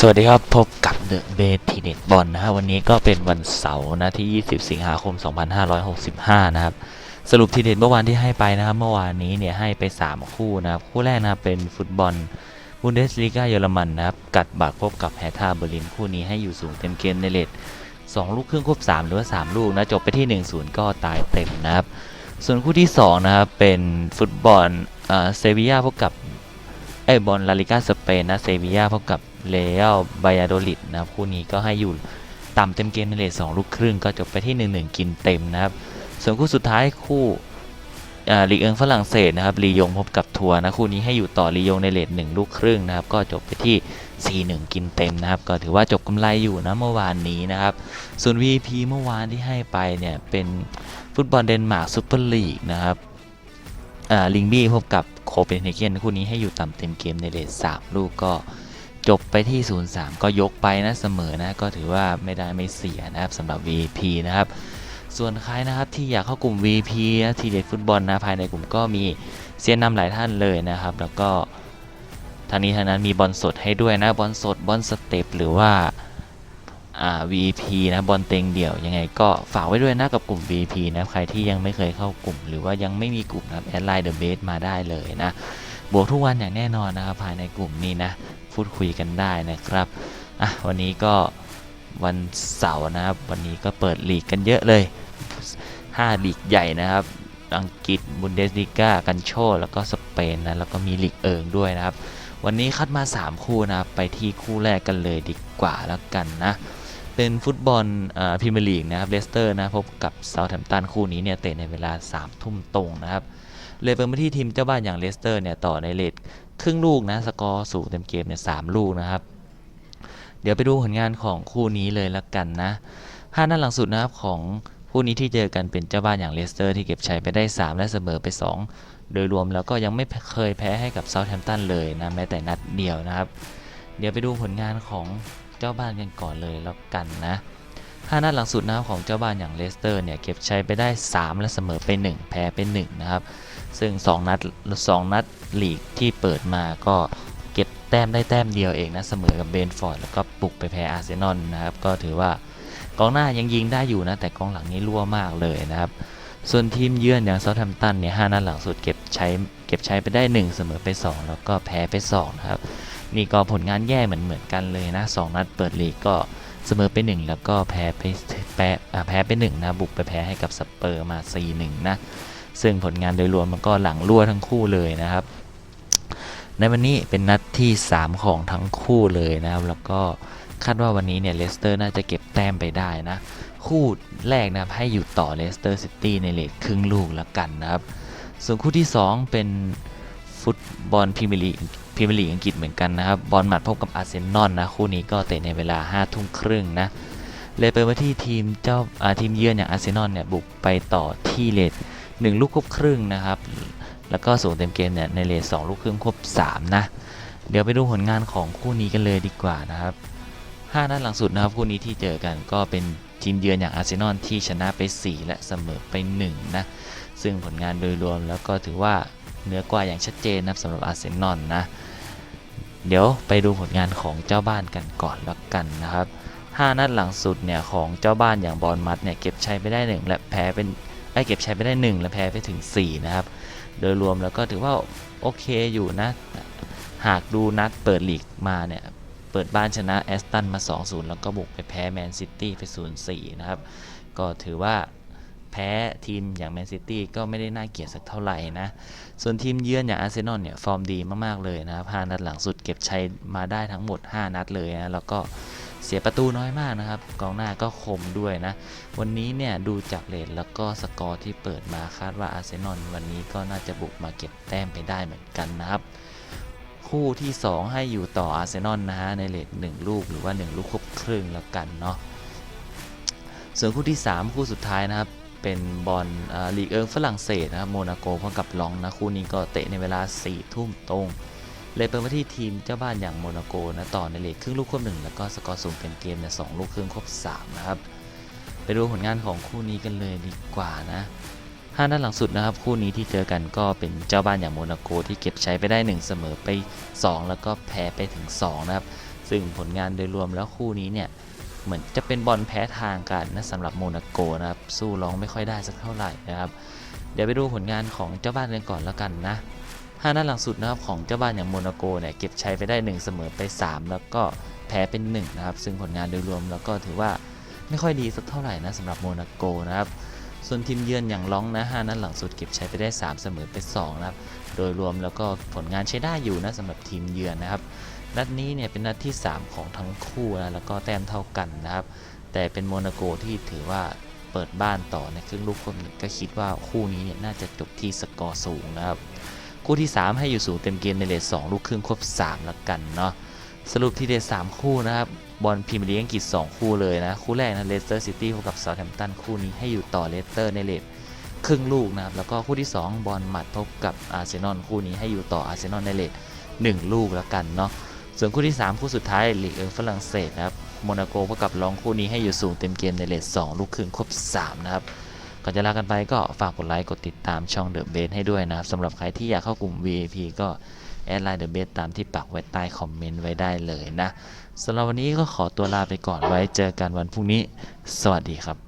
สวัสดีครับ พบกับเดอะเบทีเน็ตบอลนะฮะวันนี้ก็เป็นวันเสาร์นะที่ 20 สิงหาคม 2565 นะครับ สรุปทีเด็ดเมื่อวานที่ให้ไปนะครับ เมื่อวานนี้เนี่ยให้ไป 3 คู่นะครับ คู่แรกนะครับเป็นฟุตบอลบุนเดสลีกาเยอรมันนะครับ กัดบาดพบกับแฮท่าเบอร์ลินคู่นี้ให้อยู่สูงเต็มเกมในเลท2 ลูกครึ่งควบ3 หรือว่า 3 ลูกนะ จบไปที่ 1-0 ก็ตายเต็มนะครับ ส่วนคู่ที่ 2 นะครับเป็นฟุตบอลเออเซบียาพบกับไอบอลลาลิกาสเปนนะเซบียาพบกับ เรอัลบายาโดลิดนะครับคู่นี้ก็ให้อยู่ต่ำเต็มเกมในเลท2ลูกครึ่งก็จบไปที่ 1-1 กินเต็มนะครับ ส่วนคู่สุดท้ายคู่ลีเอิงฝรั่งเศสนะครับลียงพบกับทัวร์นะคู่นี้ให้อยู่ต่อลียงในเลท1ลูกครึ่งนะครับก็จบไปที่ 4-1 กินเต็มนะครับ ก็ถือว่าจบกำไรอยู่นะเมื่อวานนี้นะครับ ส่วน VP เมื่อวานที่ให้ไปเนี่ยเป็นฟุตบอลเดนมาร์กซูเปอร์ลีกนะครับลิงบี้พบกับโคเปนเฮเกนคู่นี้ให้อยู่ต่ำเต็มเกมในเลท3ลูกก็ จบไปที่ 0-3 ก็ยกไปนะเสมอนะก็ถือว่าไม่ได้ไม่เสียนะครับสำหรับ VP นะครับส่วนใครนะครับที่อยากเข้ากลุ่ม VP นะทีเด็ดฟุตบอลนะภายในกลุ่มก็มีเซียนนำหลายท่านเลยนะครับ แล้วก็ทางนี้ทางนั้นมีบอลสดให้ด้วยนะบอลสดบอลสเต็ปหรือว่าอ่า VP นะบอลเต็งเดี่ยวยังไงก็ฝากไว้ด้วยนะกับกลุ่ม VP นะใครที่ยังไม่เคยเข้ากลุ่ม หรือว่ายังไม่มีกลุ่มนะแอดไลน์เดอะเบสมาได้เลยนะบวกทุกวันอย่างแน่นอนนะครับภายในกลุ่มนี้นะ พูดคุยกันได้นะครับอะวันนี้ก็วันเสาร์นะครับ วันนี้ก็เปิดลีกกันเยอะเลย 5 ลีกใหญ่นะครับ อังกฤษบุนเดสลีกากันโชแล้วก็สเปนนะแล้วก็มีลีกเอิงด้วยนะครับ วันนี้คัดมา 3 คู่นะครับไปที่คู่แรกกันเลยดีกว่าแล้วกันนะเป็นฟุตบอลพรีเมียร์ลีกนะครับเลสเตอร์นะพบกับเซาท์แฮมป์ตันคู่นี้เนี่ยเตะในเวลา3ทุ่มตรงนะครับเลยเป็นมาที่ทีมเจ้าบ้านอย่างเลสเตอร์เนี่ยต่อในเลท ครึ่งลูกนะสกอร์สูงเต็มเกมเนี่ยสามลูกนะครับ เดี๋ยวไปดูผลงานของคู่นี้เลยละกันนะห้านัดหลังสุดนะครับของคู่นี้ที่เจอกันเป็นเจ้าบ้านอย่างเลสเตอร์ที่เก็บชัยไปได้ 3 และเสมอไป 2 โดยรวมแล้วก็ยังไม่เคยแพ้ให้กับเซาท์แฮมป์ตันเลยนะแม้แต่นัดเดียวนะครับ เดี๋ยวไปดูผลงานของเจ้าบ้านกันก่อนเลยแล้วกันนะห้านัดหลังสุดนะครับของเจ้าบ้านอย่างเลสเตอร์เนี่ยเก็บชัยไปได้ 3 และเสมอไป 1 แพ้ไป1นะครับ ซึ่ง 2 นัด2นัดลีกที่เปิดมาก็เก็บแต้มได้แต้มเดียวเองนะ เสมอกับเบนฟอร์ดแล้วก็ปลุกไปแพ้อาร์เซนอลนะครับ ก็ถือว่ากองหน้ายังยิงได้อยู่นะ แต่กองหลังนี่รั่วมากเลยนะครับ ส่วนทีมเยือนอย่างเซาท์แฮมป์ตันเนี่ยห้านัดหลังสุดเก็บใช้เก็บใช้ไปได้ 1 เสมอไป 2 แล้วก็แพ้ไป2นะครับนี่ก็ผลงานแย่เหมือนเหมือนกันเลยนะ 2 นัดเปิดลีกก็เสมอไป 1 แล้วก็แพ้ไปแพ้อ่าแพ้ไป1นะบุกไปแพ้ให้กับสเปอร์มา 4-1 นะ ซึ่งผลงานโดยรวมมันก็หลังรั่วทั้งคู่เลยนะครับ ในวันนี้เป็นนัดที่ 3 ของทั้งคู่เลยนะครับ แล้วก็คาดว่าวันนี้เนี่ยเลสเตอร์น่าจะเก็บแต้มไปได้นะ คู่แรกนะครับให้อยู่ต่อเลสเตอร์ซิตี้ในเลทครึ่งลูกแล้วกันนะครับ ส่วนคู่ที่ 2 เป็นฟุตบอลพรีเมียร์ลีกพรีเมียร์ลีกอังกฤษเหมือนกันนะครับ บอลหมัดพบกับอาร์เซนอลนะ คู่นี้ก็เตะในเวลา5ทุ่มครึ่งนะเลยไปว่าที่ทีมเจ้าทีมเยือนอย่างอาร์เซนอลเนี่ยบุกไปต่อที่เลท 1 ลูกควบครึ่งนะครับ แล้วก็สูงเต็มเกมเนี่ยในเลท2ลูกครึ่งควบ3นะ เดี๋ยวไปดูผลงานของคู่นี้กันเลยดีกว่านะครับ5นัดหลังสุดนะครับคู่นี้ที่เจอกันก็เป็นทีมเยือนอย่างอาร์เซนอลที่ชนะไป 4 และเสมอไป1นะ ซึ่งผลงานโดยรวมแล้วก็ถือว่าเหนือกว่าอย่างชัดเจนนะสำหรับอาร์เซนอลนะ เดี๋ยวไปดูผลงานของเจ้าบ้านกันก่อนแล้วกันนะครับ 5 นัดหลังสุดเนี่ยของเจ้าบ้านอย่างบอลมัดเนี่ยเก็บชัยไปได้ 1 และแพ้เป็น ไอ้เก็บชัยไปได้ 1 และแพ้ไปถึง 4 นะครับ โดยรวมแล้วก็ถือว่าโอเคอยู่นะ หากดูนัดเปิดลีกมาเนี่ย เปิดบ้านชนะแอสตันมา 2-0 แล้วก็บุกไปแพ้แมนซิตี้ไป 0-4 นะครับ ก็ถือว่าแพ้ทีมอย่างแมนซิตี้ก็ไม่ได้น่าเกลียดสักเท่าไหร่นะ ส่วนทีมเยือนอย่างอาร์เซนอลเนี่ยฟอร์มดีมากๆเลยนะครับ5นัดหลังสุดเก็บชัยมาได้ทั้งหมด 5 นัดเลยนะ แล้วก็ เสียประตูน้อยมากนะครับ กองหน้าก็คมด้วยนะ วันนี้เนี่ยดูจากเลทแล้วก็สกอร์ที่เปิดมาคาดว่าอาร์เซนอลวันนี้ก็น่าจะบุกมาเก็บแต้มไปได้เหมือนกันนะครับ คู่ที่ 2 ให้อยู่ต่ออาร์เซนอลนะฮะในเลท1ลูกหรือว่า 1 ลูกครบครึ่งแล้วกันเนาะส่วนคู่ที่ 3 คู่สุดท้ายนะครับเป็นบอลลีกเอิงฝรั่งเศสนะครับโมนาโกพบกับลองนะคู่นี้ก็เตะในเวลา4ทุ่มตรง เลยเป็นมาที่ทีมเจ้าบ้านอย่างโมนาโกนะต่อในเลทครึ่งลูกควบหนึ่งแล้วก็สกอร์สูงเป็นเกมเนี่ยสองลูกครึ่งควบสามนะครับไปดูผลงานของคู่นี้กันเลยดีกว่านะห้านัดหลังสุดนะครับ คู่นี้ที่เจอกันก็เป็นเจ้าบ้านอย่างโมนาโกที่เก็บใช้ไปได้ 1 เสมอไป 2 แล้วก็แพ้ไปถึง 2 นะครับ ซึ่งผลงานโดยรวมแล้วคู่นี้เนี่ยเหมือนจะเป็นบอลแพ้ทางกันนะสำหรับโมนาโกนะครับ สู้ร้องไม่ค่อยได้สักเท่าไหร่นะครับ เดี๋ยวไปดูผลงานของเจ้าบ้านกันก่อนแล้วกันนะ ห้นัดหลังสุดนะครับของเจ้าบ้านอย่างโมนาโกเนี่ยเก็บชัยไปได้ 1 เสมอไป 3 แล้วก็แพ้เป็น 1 นะครับ ซึ่งผลงานโดยรวมแล้วก็ถือว่าไม่ค่อยดีสักเท่าไหร่นะสำหรับโมนาโกนะครับส่วนทีมเยือนอย่างล้องนะห้านัดหลังสุดเก็บชัยไปได้ 3 เสมอไป 2 นะครับ โดยรวมแล้วก็ผลงานใช้ได้อยู่นะสำหรับทีมเยือนนะครับ นัดนี้เนี่ยเป็นนัดที่ 3 ของทั้งคู่นะแล้วก็แต้มเท่ากันนะครับ แต่เป็นโมนาโกที่ถือว่าเปิดบ้านต่อในครึ่งลูกคนก็คิดว่าคู่นี้เนี่ยน่าจะจบที่สกอร์สูงนะครับ คู่ที่ 3 ให้อยู่สูงเต็มเกมในเลท2ลูกครึ่งควบ3ละกันเนาะสรุปที่เดท3คู่นะครับบอลพรีเมียร์ลีกอังกฤษ2คู่เลยนะ คู่แรกนะเลสเตอร์ซิตี้พบกับเซาท์แฮมป์ตันคู่นี้ให้อยู่ต่อเลสเตอร์ในเลทครึ่งลูกนะครับแล้วก็คู่ที่ 2 บอลหมัดพบกับอาร์เซนอลคู่นี้ให้อยู่ต่ออาร์เซนอลในเลท1ลูกแล้วกันเนาะส่วนคู่ที่ 3 คู่สุดท้ายลีกเอิงฝรั่งเศสนะครับโมนาโกพบกับลองคู่นี้ให้อยู่สูงเต็มเกมในเลท2ลูกครึ่งควบ3นะครับ ก่อนจะลากันไปก็ฝากกดไลค์กดติดตามช่องเดอะเบสให้ด้วยนะครับสำหรับใครที่อยากเข้ากลุ่ม VIP ก็แอดไลน์เดอะเบสตามที่ปักไว้ใต้คอมเมนต์ไว้ได้เลยนะสำหรับวันนี้ก็ขอตัวลาไปก่อนไว้เจอกันวันพรุ่งนี้ สวัสดีครับ